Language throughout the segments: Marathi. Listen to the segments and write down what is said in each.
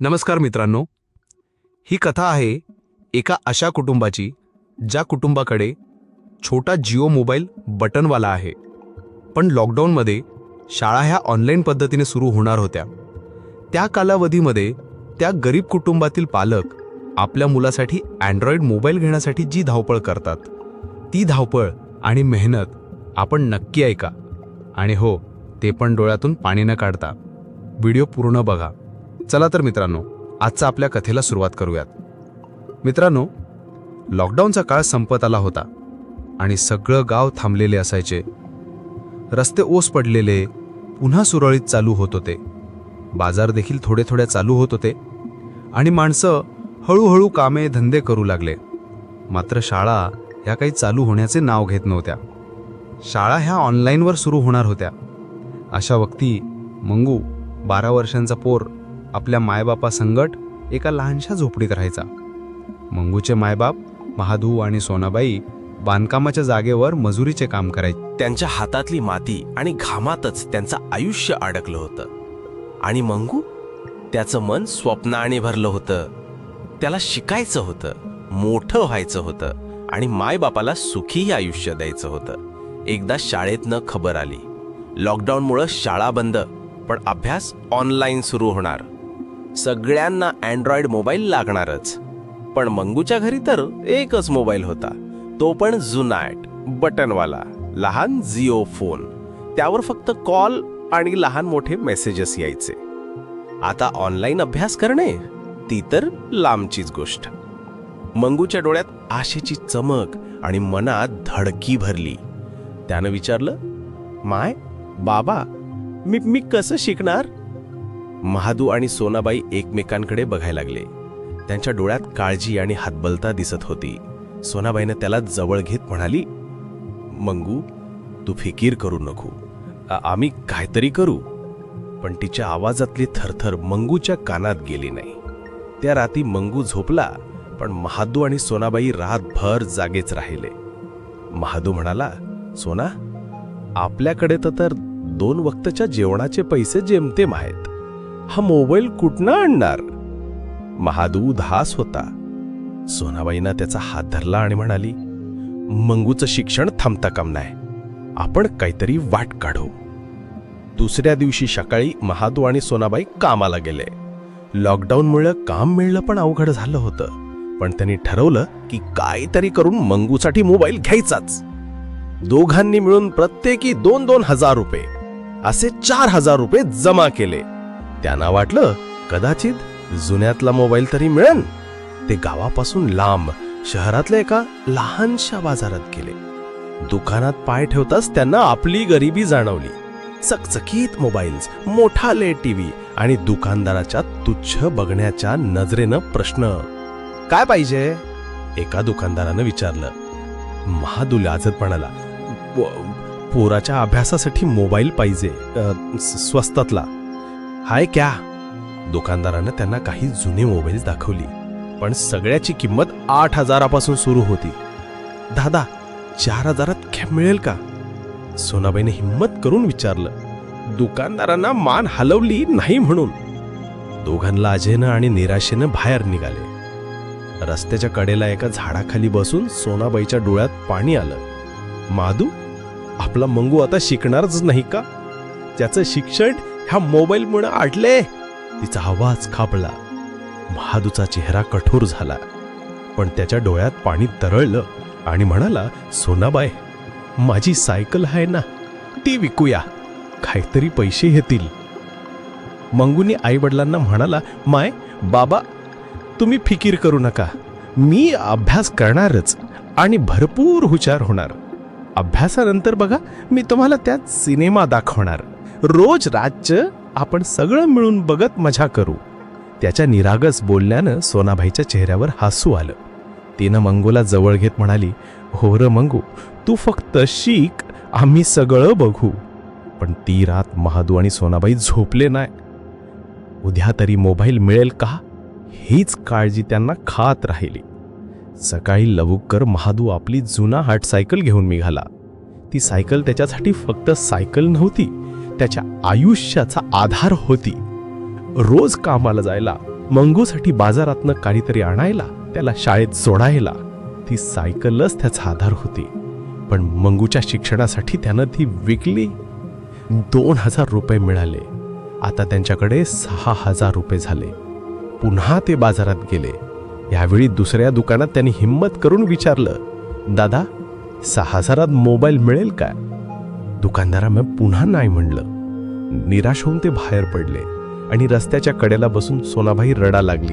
नमस्कार मित्रांनो. ही कथा आहे एका अशा कुटुंबाची ज्या कुटुंबाकडे छोटा जिओ मोबाईल बटनवाला आहे. पण लॉकडाऊनमध्ये शाळा ह्या ऑनलाईन पद्धतीने सुरू होणार होत्या. त्या कालावधीमध्ये त्या गरीब कुटुंबातील पालक आपल्या मुलासाठी अँड्रॉइड मोबाईल घेण्यासाठी जी धावपळ करतात ती धावपळ आणि मेहनत आपण नक्की ऐका. आणि हो ते पण डोळ्यातून पाणी न काढता. व्हिडिओ पूर्ण बघा. चला तर मित्रांनो आजचा आपल्या कथेला सुरुवात करूयात. मित्रांनो लॉकडाऊनचा काळ संपत आला होता आणि सगळं गाव थांबलेले असायचे. रस्ते ओस पडलेले पुन्हा सुरळीत चालू होत होते. बाजार देखील थोडे थोडे चालू होत होते आणि माणसं हळूहळू कामे धंदे करू लागले. मात्र शाळा ह्या काही चालू होण्याचे नाव घेत नव्हत्या. शाळा ह्या ऑनलाईनवर सुरू होणार होत्या. अशा वक्ती मंगू बारा वर्षांचा पोर आपल्या मायबापासंगट एका लहानशा झोपडीत राहायचा. मंगूचे मायबाप महादू आणि सोनाबाई बांधकामाच्या जागेवर मजुरीचे काम करायचे. त्यांच्या हातातली माती आणि घामातच त्यांचं आयुष्य अडकलं होतं. आणि मंगू त्याचं मन स्वप्नाने भरलं होतं. त्याला शिकायचं होतं मोठं व्हायचं होतं आणि मायबापाला सुखीही आयुष्य द्यायचं होतं. एकदा शाळेतनं खबर आली. लॉकडाऊनमुळं शाळा बंद पण अभ्यास ऑनलाईन सुरू होणार. सगळ्यांना अँड्रॉइड मोबाईल लागणारच. पण मंगूच्या घरी तर एकच मोबाईल होता. तो पण जुनाट बटनवाला लहान जिओ फोन. त्यावर फक्त कॉल आणि लहान मोठे मेसेजेस यायचे. आता ऑनलाईन अभ्यास करणे ती तर लांबचीच गोष्ट. मंगूच्या डोळ्यात आशेची चमक आणि मनात धडकी भरली. त्यानं विचारलं माय बाबा मी मी कसं शिकणार? महादू आणि सोनाबाई एकमेकांकडे बघायला लागले. त्यांच्या डोळ्यात काळजी आणि हातबलता दिसत होती. सोनाबाईनं त्याला जवळ घेत म्हणाली मंगू तू फिकीर करू नको. आम्ही काहीतरी करू. पण तिच्या आवाजातली थरथर मंगूच्या कानात गेली नाही. त्या राती मंगू झोपला पण महादू आणि सोनाबाई रातभर जागेच राहिले. महादू म्हणाला सोना आपल्याकडे तर तर दोन वक्तच्या जेवणाचे पैसे जेमतेम आहेत. हा मोबाईल कुठनं आणणार? महादू धास होता. सोनाबाईनं त्याचा हात धरला आणि म्हणाली मंगूचं शिक्षण थांबता काम नाही. आपण काहीतरी वाट काढू. दुसऱ्या दिवशी सकाळी महादू आणि सोनाबाई कामाला गेले. लॉकडाऊनमुळे काम मिळणं पण अवघड झालं होतं पण त्यांनी ठरवलं की काहीतरी करून मंगूसाठी मोबाईल घ्यायचाच. दोघांनी मिळून प्रत्येकी दोन दोन हजार रुपये असे चार हजार रुपये जमा केले. त्यांना वाटलं कदाचित जुन्यातला मोबाईल तरी मिळेल. ते गावापासून लांब शहरातल्या एका लहानशा बाजारात गेले. दुकानात पाय ठेवताच त्यांना आपली गरिबी जाणवली. चकचकीत मोबाईल्स मोठा लेट टीव्ही आणि दुकानदाराच्या तुच्छ बघण्याच्या नजरेनं प्रश्न काय पाहिजे? एका दुकानदारानं विचारलं. महादुल आजत म्हणाला पोराच्या अभ्यासासाठी मोबाईल पाहिजे स्वस्तातला. हाय क्या? दुकानदारानं त्यांना काही जुने मोबाईल दाखवली पण सगळ्याची किंमत आठ हजारापासून सुरू होती. दादा चार हजारात कॅब मिळेल का? सोनाबाईने हिंमत करून विचारलं दुकानदारांना मान हलवली नाही म्हणून. दोघांना अजेनं आणि निराशेनं बाहेर निघाले. रस्त्याच्या कडेला एका झाडाखाली बसून सोनाबाईच्या डोळ्यात पाणी आलं. माधू आपला मंगू आता शिकणारच नाही का? त्याचं शिक्षण ह्या मोबाईलमुळं आटले तिचा आवाज खापला महादूचा चेहरा कठोर झाला. पण त्याच्या डोळ्यात पाणी तरळलं आणि म्हणाला सोनाबाई माझी सायकल आहे ना ती विकूया. काहीतरी पैसे येतील. मंगूनी आईवडिलांना म्हणाला माय बाबा तुम्ही फिकीर करू नका. मी अभ्यास करणारच आणि भरपूर हुशार होणार. अभ्यासानंतर बघा मी तुम्हाला त्यात सिनेमा दाखवणार. रोज राज्य आपण सगळं मिळून बघत मजा करू. त्याच्या निरागस बोलण्यानं सोनाबाईच्या चेहऱ्यावर हसू आलं. तिनं मंगूला जवळ घेत म्हणाली हो र मंगू तू फक्त शिक आम्ही सगळं बघू. पण ती रात महादू आणि सोनाबाई झोपले नाही उद्या तरी मोबाईल मिळेल का? हीच काळजी त्यांना खात राहिली. सकाळी लवकर महादू आपली जुना हाट सायकल घेऊन निघाला. ती सायकल त्याच्यासाठी फक्त सायकल नव्हती त्याच्या आयुष्याचा आधार होती. रोज कामाला जायला मंगूसाठी बाजारातनं काहीतरी आणायला त्याला शाळेत सोडायला ती सायकलच त्याचा आधार होती. पण मंगूच्या शिक्षणासाठी त्यानं ती विकली. दोन हजार रुपये मिळाले. आता त्यांच्याकडे सहा हजार रुपये झाले. पुन्हा ते बाजारात गेले. यावेळी दुसऱ्या दुकानात त्यांनी हिंमत करून विचारलं दादा सहा हजारात मोबाईल मिळेल का दुकानदारानं पुन्हा नाही म्हणलं. निराश होऊन ते बाहेर पडले आणि रस्त्याच्या कडेला बसून सोनाबाई रडा लागली.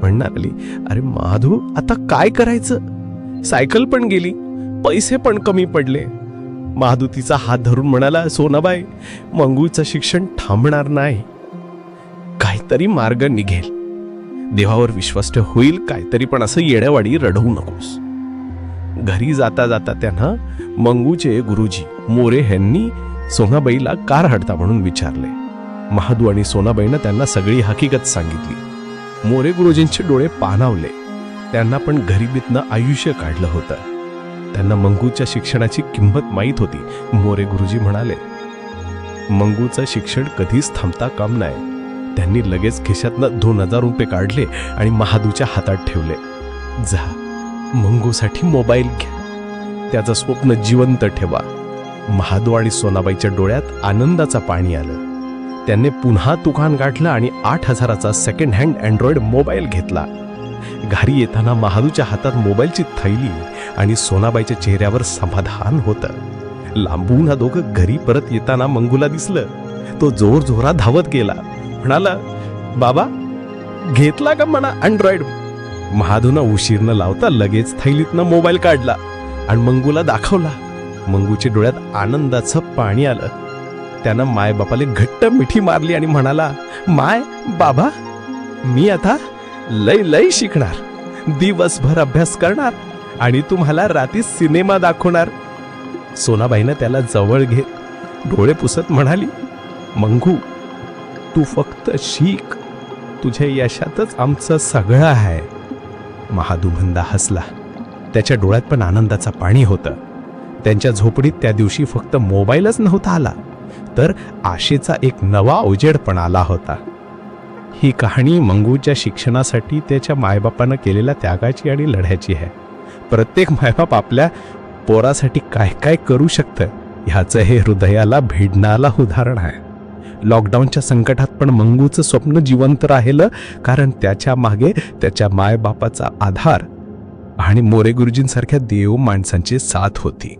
म्हणणार आली अरे माधू आता काय करायचं? सायकल पण गेली पैसे पण कमी पडले. माधू तिचा हात धरून म्हणाला सोनाबाई मंगूचं शिक्षण थांबणार नाही. काहीतरी मार्ग निघेल. देवावर विश्वास ठेव होईल काहीतरी पण असं येड्यावाडी रडवू नकोस. घरी जाता जाता त्यांना मंगूचे गुरुजी मोरे यांनी सोनाबाईला कार हडता म्हणून विचारले. महादू आणि सोनाबाईनं त्यांना सगळी हकीकत सांगितली. मोरे गुरुजींचे डोळे पाणावले. त्यांना पण गरिबीतनं आयुष्य काढलं होतं. त्यांना मंगूच्या शिक्षणाची किंमत माहीत होती. मोरे गुरुजी म्हणाले मंगूचं शिक्षण कधीच थांबता काम नाही. त्यांनी लगेच खिशातनं दोन हजार रुपये काढले आणि महादूच्या हातात ठेवले. जा मंगूसाठी मोबाईल घ्या. त्याचं स्वप्न जिवंत ठेवा. महादू आणि सोनाबाईच्या डोळ्यात आनंदाचा पाणी आलं. त्यांनी पुन्हा दुकान गाठलं आणि आठ हजाराचा सेकंड हँड अँड्रॉइड मोबाईल घेतला. घरी येताना महादूच्या हातात मोबाईलची थैली आणि सोनाबाईच्या चेहऱ्यावर समाधान होतं. लांबून हा दोघं घरी परत येताना मंगूला दिसलं. तो जोर जोरा धावत गेला. म्हणाला बाबा घेतला का म्हणा अँड्रॉइड महादूनं उशीर न लावता लगेच थैलीतनं मोबाईल काढला आणि मंगूला दाखवला. मंगूच्या डोळ्यात आनंदाचं पाणी आलं. त्यानं माय बापाले घट्ट मिठी मारली आणि म्हणाला माय बाबा मी आता लय लय शिकणार. दिवसभर अभ्यास करणार आणि तुम्हाला रात्री सिनेमा दाखवणार. सोनाबाईनं त्याला जवळ घेत डोळे पुसत म्हणाली मंगू तू फक्त शिक. तुझ्या यशातच आमचं सगळं आहे. महादुभंदा हसला. त्याच्या डोळ्यात पण आनंदाचा पाणी होतं. त्यांच्या झोपडीत त्या दिवशी फक्त मोबाईलच नव्हता आला तर आशेचा एक नवा उजेड पण आला होता. ही कहाणी मंगूच्या शिक्षणासाठी त्याच्या मायबापानं केलेल्या त्यागाची आणि लढ्याची आहे. प्रत्येक मायबाप आपल्या पोरासाठी काय काय करू शकतं ह्याचं हे हृदयाला भिडणारा उदाहरण आहे. लॉकडाऊनच्या संकटात पण मंगूचं स्वप्न जिवंत राहिलं कारण त्याच्यामागे त्याच्या मायबापाचा आधार आणि मोरे गुरुजींसारख्या देव माणसांची साथ होती.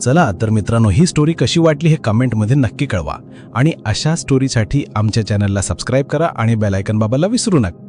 चला तर मित्रांनो ही स्टोरी कशी वाटली हे कमेंटमध्ये नक्की कळवा. आणि अशा स्टोरीसाठी आमच्या चॅनलला सबस्क्राईब करा आणि बेलायकन बाबाला विसरू नका.